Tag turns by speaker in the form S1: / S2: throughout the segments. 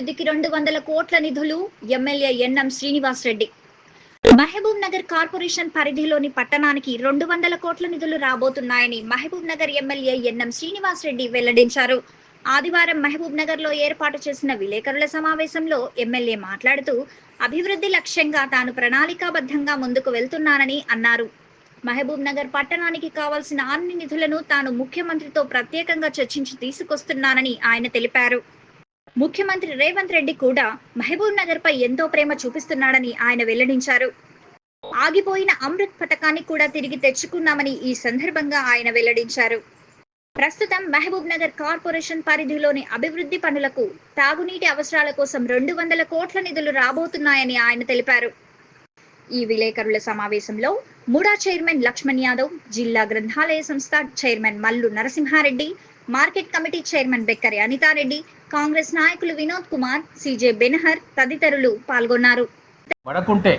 S1: అభివృద్ధికి రెండు వందల కోట్ల నిధులు MLA NM Srinivas Reddy Mahbub Nagar corporation పరిధిలోని పట్టణానికి రెండు వందల కోట్ల నిధులు రాబోతున్నాయని మహబూబ్ నగర్ ఎమ్మెల్యే ఎన్ఎం శ్రీనివాస్ రెడ్డి వెల్లడించారు. ఆదివారం మహబూబ్ నగర్లో ఏర్పాటు చేసిన విలేకరుల సమావేశంలో ఎమ్మెల్యే మాట్లాడుతూ అభివృద్ధి లక్ష్యంగా తాను ప్రణాళికాబద్ధంగా ముందుకు వెళ్తున్నానని అన్నారు. మహబూబ్ నగర్ పట్టణానికి కావాల్సిన అన్ని నిధులను తాను ముఖ్యమంత్రితో ప్రత్యేకంగా చర్చించి తీసుకొస్తున్నానని ఆయన తెలిపారు. ముఖ్యమంత్రి రేవంత్ రెడ్డి కూడా మహబూబ్ నగర్ పై ఎంతో ప్రేమ చూపిస్తున్నాడని ఆయన వెల్లడించారు. ఆగిపోయిన అమృత్ పథకాన్ని కూడా తిరిగి తెచ్చుకున్నామని ఈ సందర్భంగా ఆయన వెల్లడించారు. ప్రస్తుతం మహబూబ్ నగర్ కార్పొరేషన్ పరిధిలోని అభివృద్ధి పనులకు తాగునీటి అవసరాల కోసం రెండు వందల కోట్ల నిధులు రాబోతున్నాయని ఆయన తెలిపారు. ఈ విలేకరుల సమావేశంలో ముడా చైర్మన్ లక్ష్మణ్ యాదవ్ జిల్లా గ్రంథాలయ సంస్థ chairman Mallu Narasimha Reddy market committee chairman Bekkari Anitha Reddy Congress నాయకులు వినోద్ కుమార్ సిజే బెనహర్ తదితరులు పాల్గొన్నారు.
S2: పడకుంటే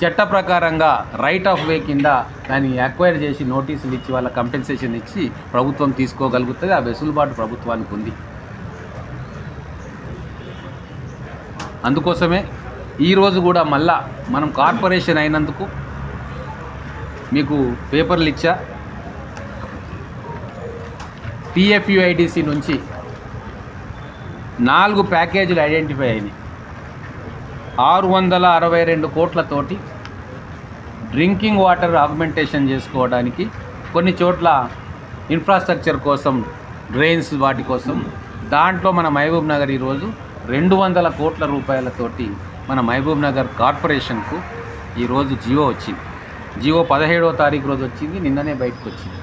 S2: చట్ట ప్రకారంగా రైట్ ఆఫ్ వే కింద దాన్ని అక్వైర్ చేసి నోటీసులు ఇచ్చి వాళ్ళ కంపెన్సేషన్ ఇచ్చి ప్రభుత్వం తీసుకోగలుగుతుంది. ఆ వెసులుబాటు ప్రభుత్వానికి ఉంది. అందుకోసమే ఈరోజు కూడా మళ్ళా మనం కార్పొరేషన్ అయినందుకు మీకు పేపర్లు ఇచ్చా. టీఎఫ్యుఐడిసి నుంచి నాలుగు ప్యాకేజీలు ఐడెంటిఫై అయినాయి. ఆరు వందల అరవై రెండు కోట్లతోటి డ్రింకింగ్ వాటర్ ఆగ్మెంటేషన్ చేసుకోవడానికి కొన్ని చోట్ల ఇన్ఫ్రాస్ట్రక్చర్ కోసం డ్రైన్స్ వాటి కోసం దాంట్లో మన మహబూబ్ నగర్ ఈరోజు రెండు వందల కోట్ల రూపాయలతోటి మన మహబూబ్ నగర్ కార్పొరేషన్కు ఈరోజు జియో వచ్చింది. జియో పదిహేడవ తారీఖు రోజు వచ్చింది నిన్ననే బయటకు వచ్చింది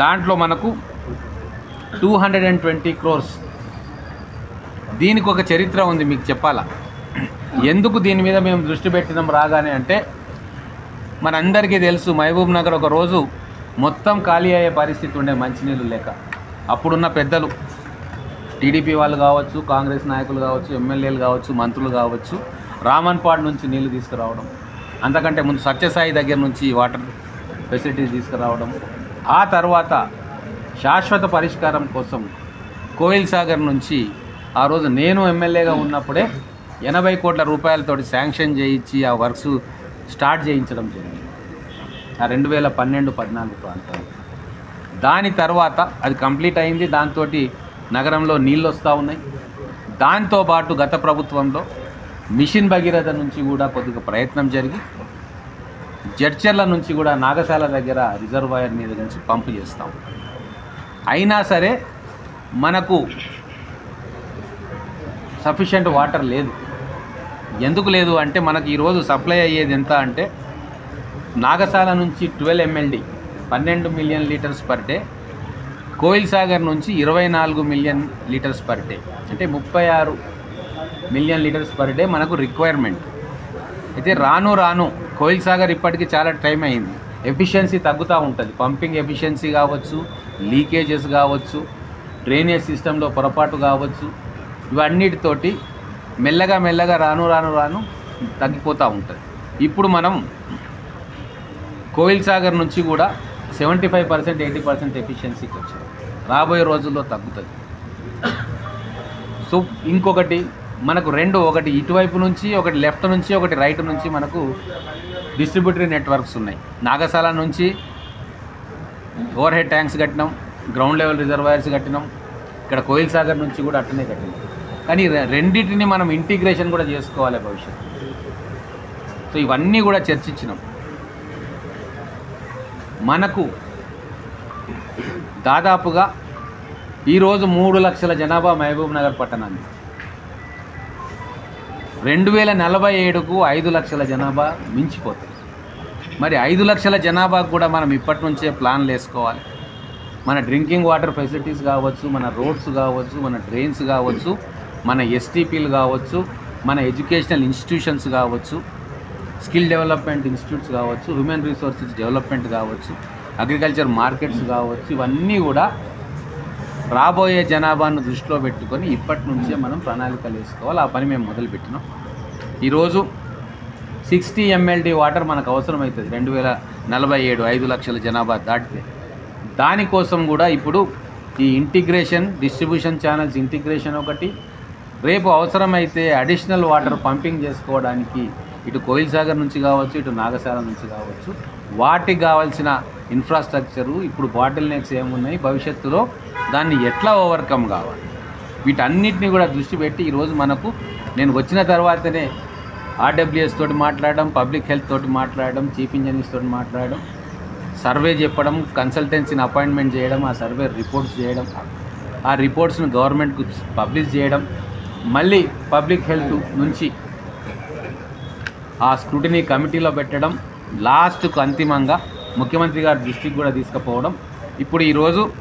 S2: దాంట్లో మనకు two hundred and twenty crores దీనికి ఒక చరిత్ర ఉంది మీకు చెప్పాలా? ఎందుకు దీని మీద మేము దృష్టి పెట్టినాం రాగానే అంటే మనందరికీ తెలుసు మహబూబ్ నగర్ ఒక రోజు మొత్తం ఖాళీ అయ్యే పరిస్థితి ఉండే మంచినీళ్ళు లేక. అప్పుడున్న పెద్దలు టీడీపీ వాళ్ళు కావచ్చు కాంగ్రెస్ నాయకులు కావచ్చు ఎమ్మెల్యేలు కావచ్చు మంత్రులు కావచ్చు రామన్పాడ్ నుంచి నీళ్ళు తీసుకురావడం అంతకంటే ముందు సత్యసాయి దగ్గర నుంచి వాటర్ ఫెసిలిటీస్ తీసుకురావడం ఆ తర్వాత శాశ్వత పరిష్కారం కోసం కోయిల్ సాగర్ నుంచి ఆ రోజు నేను ఎమ్మెల్యేగా ఉన్నప్పుడే ఎనభై కోట్ల రూపాయలతోటి శాంక్షన్ చేయించి ఆ వర్క్స్ స్టార్ట్ చేయించడం జరిగింది. ఆ రెండు వేల పన్నెండు పద్నాలుగు ప్రాంతాలు. దాని తర్వాత అది కంప్లీట్ అయింది. దాంతో నగరంలో నీళ్ళు వస్తూ ఉన్నాయి. దాంతోపాటు గత ప్రభుత్వంలో మిషన్ భగీరథ నుంచి కూడా కొద్దిగా ప్రయత్నం జరిగి జడ్చర్ల నుంచి కూడా నాగశాల దగ్గర రిజర్వాయర్ మీద నుంచి పంపు చేస్తాం. అయినా సరే మనకు సఫిషియంట్ వాటర్ లేదు. ఎందుకు లేదు అంటే మనకి ఈరోజు సప్లై అయ్యేది ఎంత అంటే నాగశాల నుంచి ట్వెల్వ్ ఎంఎల్డి పన్నెండు million litres per day Koil Sagar నుంచి ఇరవై నాలుగు మిలియన్ లీటర్స్ పర్ డే అంటే ముప్పై ఆరు మిలియన్ లీటర్స్ పర్ డే మనకు రిక్వైర్మెంట్. అయితే రాను రాను కోయిల్ సాగర్ ఇప్పటికి చాలా టైం అయింది. ఎఫిషియన్సీ తగ్గుతూ ఉంటుంది. పంపింగ్ ఎఫిషియన్సీ కావచ్చు లీకేజెస్ కావచ్చు డ్రైనేజ్ సిస్టంలో పొరపాటు కావచ్చు ఇవన్నిటితోటి మెల్లగా మెల్లగా రాను రాను రాను తగ్గిపోతూ ఉంటుంది. ఇప్పుడు మనం కోయిల్ సాగర్ నుంచి కూడా seventy five percent eighty percent ఎఫిషియన్సీకి వచ్చింది రాబోయే రోజుల్లో తగ్గుతుంది. సో ఇంకొకటి మనకు రెండు ఒకటి ఇటువైపు నుంచి ఒకటి లెఫ్ట్ నుంచి ఒకటి రైట్ నుంచి మనకు డిస్ట్రిబ్యూటరీ నెట్వర్క్స్ ఉన్నాయి. నాగశాల నుంచి ఓవర్ హెడ్ ట్యాంక్స్ కట్టినాం గ్రౌండ్ లెవెల్ రిజర్వాయర్స్ కట్టినాం ఇక్కడ కోయిల్ సాగర్ నుంచి కూడా అట్టనే కట్టినాం. కానీ రెండింటిని మనం ఇంటిగ్రేషన్ కూడా చేసుకోవాలి భవిష్యత్తు. సో ఇవన్నీ కూడా చర్చించినాం. మనకు దాదాపుగా ఈరోజు మూడు లక్షల జనాభా మహబూబ్ నగర్ పట్టణాన్ని రెండు వేల నలభై ఏడుకు ఐదు లక్షల జనాభా మించిపోతుంది. మరి ఐదు లక్షల జనాభాకు కూడా మనం ఇప్పటి నుంచే ప్లాన్లు వేసుకోవాలి. మన డ్రింకింగ్ వాటర్ ఫెసిలిటీస్ కావచ్చు మన రోడ్స్ కావచ్చు మన డ్రైన్స్ కావచ్చు మన ఎస్టీపీలు కావచ్చు మన ఎడ్యుకేషనల్ ఇన్స్టిట్యూషన్స్ కావచ్చు స్కిల్ డెవలప్మెంట్ ఇన్స్టిట్యూట్స్ కావచ్చు హ్యూమన్ రిసోర్సెస్ డెవలప్మెంట్ కావచ్చు అగ్రికల్చర్ మార్కెట్స్ కావచ్చు ఇవన్నీ కూడా రాబోయే జనాభాను దృష్టిలో పెట్టుకొని ఇప్పటి నుంచే మనం ప్రణాళికలు వేసుకోవాలి. ఆ పని మేము మొదలుపెట్టినాం. ఈరోజు సిక్స్టీ ఎంఎల్డి వాటర్ మనకు అవసరమవుతుంది. రెండు వేల నలభై ఏడు ఐదు లక్షల జనాభా దాటితే. దానికోసం కూడా ఇప్పుడు ఈ ఇంటిగ్రేషన్ డిస్ట్రిబ్యూషన్ ఛానల్స్ ఇంటిగ్రేషన్ ఒకటి రేపు అవసరమైతే అడిషనల్ వాటర్ పంపింగ్ చేసుకోవడానికి ఇటు కోయిల్ సాగర్ నుంచి కావచ్చు ఇటు నాగశాల నుంచి కావచ్చు వాటికి కావాల్సిన ఇన్ఫ్రాస్ట్రక్చరు ఇప్పుడు బాటిల్ నెక్స్ ఏమున్నాయి భవిష్యత్తులో దాన్ని ఎట్లా ఓవర్కమ్ కావాలి? వీటన్నిటిని కూడా దృష్టి పెట్టి ఈరోజు మనకు నేను వచ్చిన తర్వాతనే ఆర్డబ్ల్యూఎస్ తోటి మాట్లాడడం పబ్లిక్ హెల్త్ తోటి మాట్లాడడం చీఫ్ ఇంజనీర్స్ తోటి మాట్లాడడం సర్వే చెప్పడం కన్సల్టెన్సీని అపాయింట్మెంట్ చేయడం ఆ సర్వే రిపోర్ట్స్ చేయడం ఆ రిపోర్ట్స్ను గవర్నమెంట్కు పబ్లిష్ చేయడం మళ్ళీ పబ్లిక్ హెల్త్ నుంచి ఆ స్క్రూటినీ కమిటీలో పెట్టడం లాస్ట్కు అంతిమంగా ముఖ్యమంత్రి గారి దృష్టికి కూడా తీసుకుపోవడం. ఇప్పుడు ఈరోజు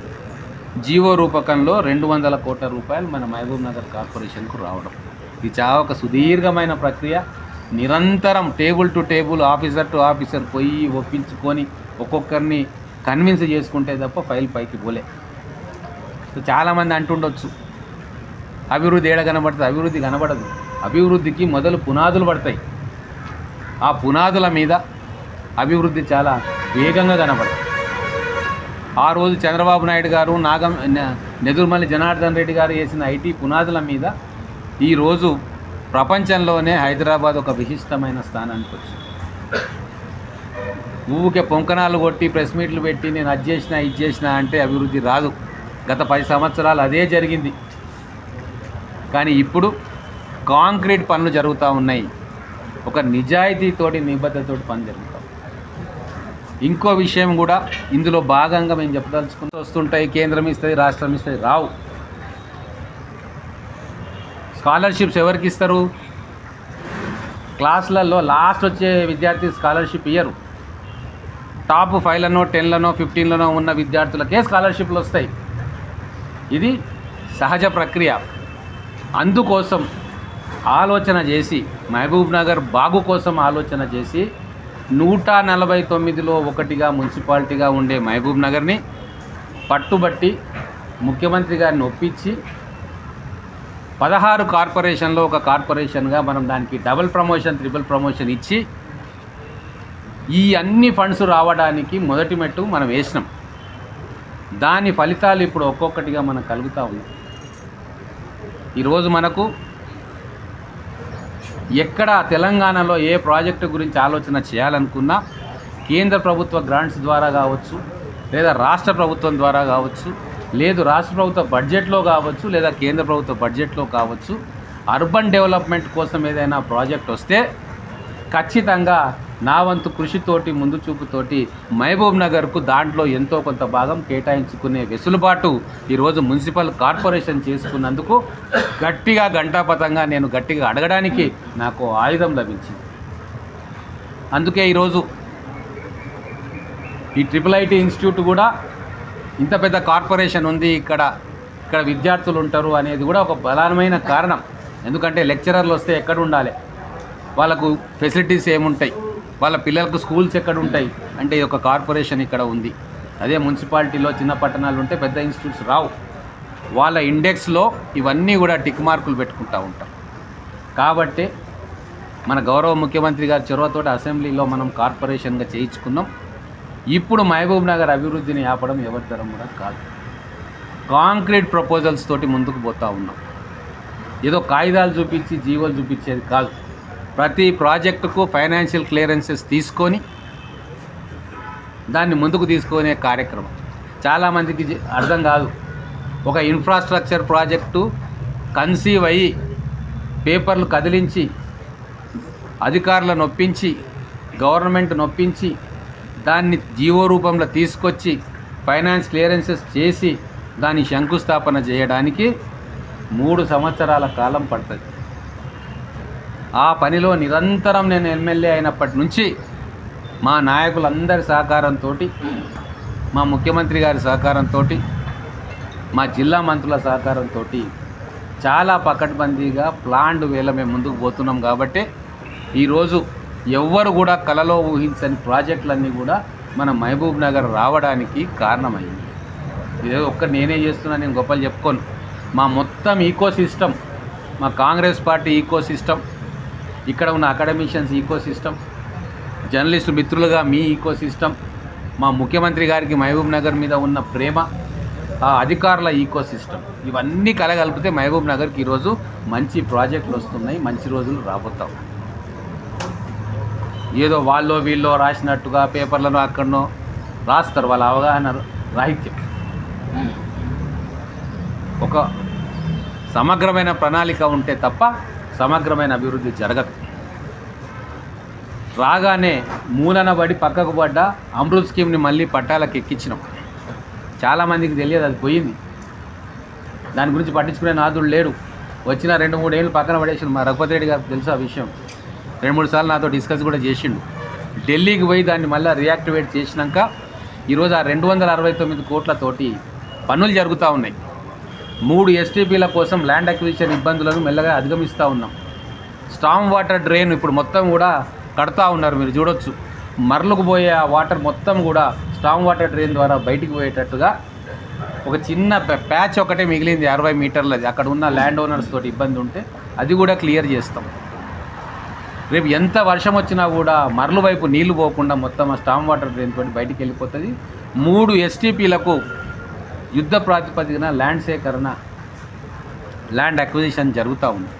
S2: జీవో రూపకంలో రెండు వందల కోట్ల రూపాయలు మన మహబూబ్ నగర్ కార్పొరేషన్కు రావడం. ఇది చాలా ఒక సుదీర్ఘమైన ప్రక్రియ. నిరంతరం table to table officer to officer పోయి ఒప్పించుకొని ఒక్కొక్కరిని కన్విన్స్ చేసుకుంటే తప్ప ఫైల్ పైకి పోలే. చాలామంది అంటుండొచ్చు అభివృద్ధి ఏడ కనబడుతుంది? అభివృద్ధి కనబడదు. అభివృద్ధికి మొదలు పునాదులు పడతాయి. ఆ పునాదుల మీద అభివృద్ధి చాలా వేగంగా కనబడుతుంది ఆ రోజు చంద్రబాబు నాయుడు గారు నాగం నెదురుమల్లి జనార్దన్ రెడ్డి గారు వేసిన ఐటీ పునాదుల మీద ఈరోజు ప్రపంచంలోనే హైదరాబాద్ ఒక విశిష్టమైన స్థానానికి వచ్చింది. ఊకే పొంకణాలు కొట్టి ప్రెస్ మీట్లు పెట్టి నేను అది చేసిన ఇది చేసిన అంటే అభివృద్ధి రాదు. గత పది సంవత్సరాలు అదే జరిగింది. కానీ ఇప్పుడు కాంక్రీట్ పనులు జరుగుతూ ఉన్నాయి. ఒక నిజాయితీతోటి నిబద్ధతతోటి పని జరుగుతాం ఇంకో విషయం కూడా ఇందులో భాగంగా మేము చెప్పదలుచుకుంటూ వస్తుంటాయి కేంద్రం ఇస్తుంది రాష్ట్రం ఇస్తుంది. రావు. స్కాలర్షిప్స్ ఎవరికి ఇస్తారు? క్లాసులలో లాస్ట్ వచ్చే విద్యార్థి స్కాలర్షిప్ ఇయ్యరు. టాప్ ఫైవ్లనో టెన్లనో ఫిఫ్టీన్లనో ఉన్న విద్యార్థులకే స్కాలర్షిప్లు వస్తాయి. ఇది సహజ ప్రక్రియ. అందుకోసం ఆలోచన చేసి మహబూబ్ నగర్ బాగు కోసం ఆలోచన చేసి నూట నలభై తొమ్మిదిలో ఒకటిగా మున్సిపాలిటీగా ఉండే మహబూబ్ నగర్ని పట్టుబట్టి ముఖ్యమంత్రి గారిని ఒప్పించి పదహారు కార్పొరేషన్లో ఒక కార్పొరేషన్గా మనం దానికి డబుల్ ప్రమోషన్ ట్రిపుల్ ప్రమోషన్ ఇచ్చి ఈ అన్ని ఫండ్స్ రావడానికి మొదటి మెట్టు మనం వేసినాం. దాని ఫలితాలు ఇప్పుడు ఒక్కొక్కటిగా మనకు కలుగుతూ ఉన్నాయి ఈరోజు మనకు ఎక్కడ తెలంగాణలో ఏ ప్రాజెక్టు గురించి ఆలోచన చేయాలనుకున్నా కేంద్ర ప్రభుత్వ గ్రాంట్స్ ద్వారా కావచ్చు లేదా రాష్ట్ర ప్రభుత్వం ద్వారా కావచ్చు లేదు రాష్ట్ర ప్రభుత్వ బడ్జెట్లో కావచ్చు లేదా కేంద్ర ప్రభుత్వ బడ్జెట్లో కావచ్చు అర్బన్ డెవలప్మెంట్ కోసం ఏదైనా ప్రాజెక్ట్ వస్తే ఖచ్చితంగా నా వంతు కృషితోటి ముందు చూపుతోటి మహబూబ్ నగర్కు దాంట్లో ఎంతో కొంత భాగం కేటాయించుకునే వెసులుబాటు ఈరోజు మున్సిపల్ కార్పొరేషన్ చేసుకున్నందుకు గట్టిగా గంటాపథంగా నేను గట్టిగా అడగడానికి నాకు ఆయుధం లభించింది. అందుకే ఈరోజు ఈ ట్రిపుల్ ఐటీ ఇన్స్టిట్యూట్ కూడా ఇంత పెద్ద కార్పొరేషన్ ఉంది ఇక్కడ ఇక్కడ విద్యార్థులు ఉంటారు అనేది కూడా ఒక బలమైన కారణం. ఎందుకంటే లెక్చరర్లు వస్తే ఎక్కడ ఉండాలి? వాళ్ళకు ఫెసిలిటీస్ ఏముంటాయి? వాళ్ళ పిల్లలకు స్కూల్స్ ఎక్కడ ఉంటాయి? అంటే ఈ ఒక కార్పొరేషన్ ఇక్కడ ఉంది. అదే మున్సిపాలిటీలో చిన్న పట్టణాలు ఉంటే పెద్ద ఇన్స్టిట్యూట్స్ రావు. వాళ్ళ ఇండెక్స్లో ఇవన్నీ కూడా టిక్ మార్కులు పెట్టుకుంటూ ఉంటాం. కాబట్టి మన గౌరవ ముఖ్యమంత్రి గారి చొరవతోటి అసెంబ్లీలో మనం కార్పొరేషన్గా చేయించుకున్నాం. ఇప్పుడు మహబూబ్ నగర్ అభివృద్ధిని ఆపడం ఎవరి తరం కూడా కాదు. కాంక్రీట్ ప్రపోజల్స్ తోటి ముందుకు పోతూ ఉన్నాం. ఏదో కాగితాలు చూపించి జీవోలు చూపించేది కాదు. ప్రతి ప్రాజెక్టుకు ఫైనాన్షియల్ క్లియరెన్సెస్ తీసుకొని దాన్ని ముందుకు తీసుకునే కార్యక్రమం. చాలామందికి అర్థం కాదు. ఒక ఇన్ఫ్రాస్ట్రక్చర్ ప్రాజెక్టు కన్సీవ్ అయ్యి పేపర్లు కదిలించి అధికారులను నొప్పించి గవర్నమెంట్ నొప్పించి దాన్ని జీవో రూపంలో తీసుకొచ్చి ఫైనాన్స్ క్లియరెన్సెస్ చేసి దాని శంకుస్థాపన చేయడానికి మూడు సంవత్సరాల కాలం పడుతుంది. ఆ పనిలో నిరంతరం నేను ఎమ్మెల్యే అయినప్పటి నుంచి మా నాయకులందరి సహకారంతో మా ముఖ్యమంత్రి గారి సహకారంతో మా జిల్లా మంత్రుల సహకారంతో చాలా పకడ్బందీగా ప్లాండ్ వేళ మేము ముందుకు పోతున్నాం కాబట్టి ఈరోజు ఎవ్వరు కూడా కలలో ఊహించని ప్రాజెక్టులన్నీ కూడా మన మహబూబ్ నగర్ రావడానికి కారణమైంది. ఇదే ఒక్క నేనే చేస్తున్నా నేను గొప్పలు చెప్పుకోను. మా మొత్తం ఈకో సిస్టమ్ మా కాంగ్రెస్ పార్టీ ఈకో సిస్టమ్ ఇక్కడ ఉన్న అకాడమిషియన్స్ ఈకో సిస్టమ్ జర్నలిస్టు మిత్రులుగా మీ ఈకో సిస్టమ్ మా ముఖ్యమంత్రి గారికి మహబూబ్ నగర్ మీద ఉన్న ప్రేమ ఆ అధికారుల ఈకో సిస్టమ్ ఇవన్నీ కలగలిపితే మహబూబ్ నగర్కి ఈరోజు మంచి ప్రాజెక్టులు వస్తున్నాయి మంచి రోజులు రాబోతాం. ఏదో వాళ్ళో వీళ్ళో రాసినట్టుగా పేపర్లను అక్కడనో రాస్తారు వాళ్ళ అవగాహన రాహిత్యం. ఒక సమగ్రమైన ప్రణాళిక ఉంటే తప్ప సమగ్రమైన అభివృద్ధి జరగదు. రాగానే మూలన పడి పక్కకు పడ్డ అమృత్ స్కీమ్ని మళ్ళీ పట్టాలకు ఎక్కించినాం. చాలామందికి తెలియదు అది పోయింది. దాని గురించి పట్టించుకునే నాదుడు లేడు. వచ్చిన రెండు మూడు ఏళ్ళు పక్కన పడేసిండు మా రఘుపతి రెడ్డి గారికి తెలుసు ఆ విషయం? రెండు మూడు సార్లు నాతో డిస్కస్ కూడా చేసిండు. ఢిల్లీకి పోయి దాన్ని మళ్ళీ రియాక్టివేట్ చేసినాక ఈరోజు ఆ రెండు వందల అరవై తొమ్మిది కోట్లతోటి పనులు జరుగుతూ ఉన్నాయి. మూడు ఎస్టీపీల కోసం ల్యాండ్ అక్విజిషన్ ఇబ్బందులను మెల్లగా అధిగమిస్తూ ఉన్నాం. స్టామ్ వాటర్ డ్రైన్ ఇప్పుడు మొత్తం కూడా కడతా ఉన్నారు మీరు చూడొచ్చు. మరలకు పోయే ఆ వాటర్ మొత్తం కూడా స్టామ్ వాటర్ డ్రైన్ ద్వారా బయటికి పోయేటట్టుగా ఒక చిన్న ప్యాచ్ ఒకటే మిగిలింది అరవై మీటర్లది. అక్కడ ఉన్న ల్యాండ్ ఓనర్స్ తోటి ఇబ్బంది ఉంటే అది కూడా క్లియర్ చేస్తాం. రేపు ఎంత వర్షం వచ్చినా కూడా మరలు వైపు నీళ్ళు పోకుండా మొత్తం ఆ స్టామ్ వాటర్ డ్రైన్ తోటి బయటికి వెళ్ళిపోతుంది. మూడు ఎస్టీపీలకు యుద్ధ ప్రాతిపదికన ల్యాండ్ సేకరణ ల్యాండ్ అక్విజిషన్ జరుగుతూ ఉంది.